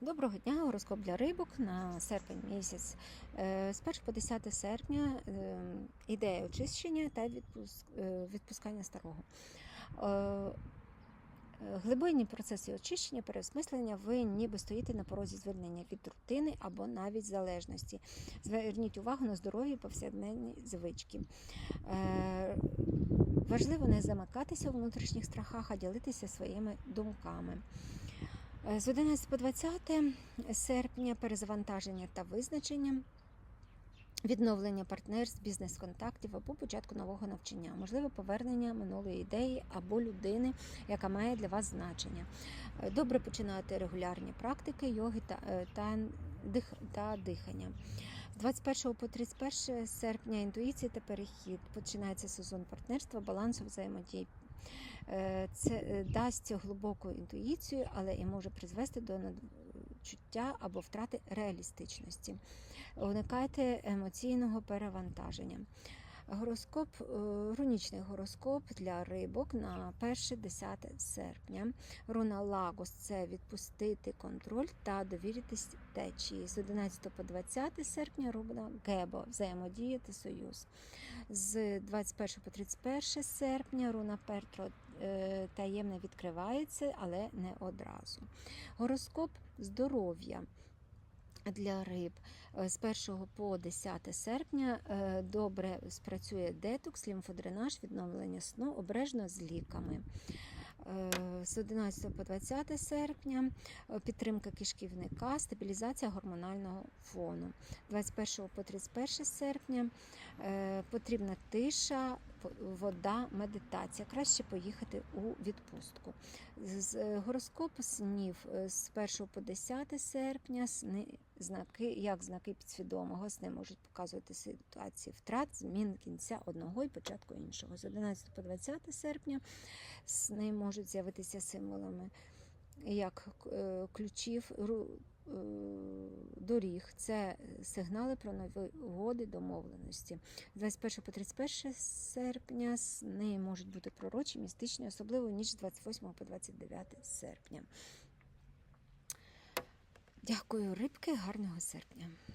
Доброго дня, гороскоп для рибок на серпень місяць. Е, З 1 по 10 серпня е, ідея очищення та е, відпускання старого. Глибинні процеси очищення, переосмислення, ви ніби стоїте на порозі звільнення від рутини або навіть залежності. Зверніть увагу на здорові повсякденні звички. Важливо не замикатися у внутрішніх страхах, а ділитися своїми думками. Е, З 11 по 20 серпня перезавантаження та визначення, відновлення партнерств, бізнес-контактів або початку нового навчання, можливо, повернення минулої ідеї або людини, яка має для вас значення. Е, Добре починати регулярні практики йоги та, е, та, та дихання. З 21 по 31 серпня інтуїція та перехід. Починається сезон партнерства, балансу взаємодії. Е, Це е, дасть глибоку інтуїцію, але і може призвести до надчуття або втрати реалістичності. Уникайте емоційного перевантаження. Гороскоп, е, рунічний гороскоп для рибок на 1-10 серпня. Руна Лагос це відпустити контроль та довіритись течії. З 11 по 20 серпня руна Гебо взаємодіяти союз. З 21 по 31 серпня руна Пертро е, таємне відкривається, але не одразу. Гороскоп здоров'я. Для риб Е, з 1 по 10 серпня е, добре спрацює детокс, лімфодренаж, відновлення сну обережно з ліками. Е, З 11 по 20 серпня підтримка кишківника, стабілізація гормонального фону. 21 по 31 серпня потрібна тиша, вода, медитація. Краще поїхати у відпустку. З е, гороскоп снів з 1 по 10 серпня сни, знаки, як знаки підсвідомого сни можуть показувати ситуації втрат, змін кінця одного і початку іншого. З 11 по 20 серпня сни можуть з'явитися символами як е, ключів е, доріг. Це сигнали про нові угоди, домовленості. З 21 по 31 серпня сни можуть бути пророчі, містичні, особливо ніж з 28 по 29 серпня. Дякую, рибки, гарного серпня.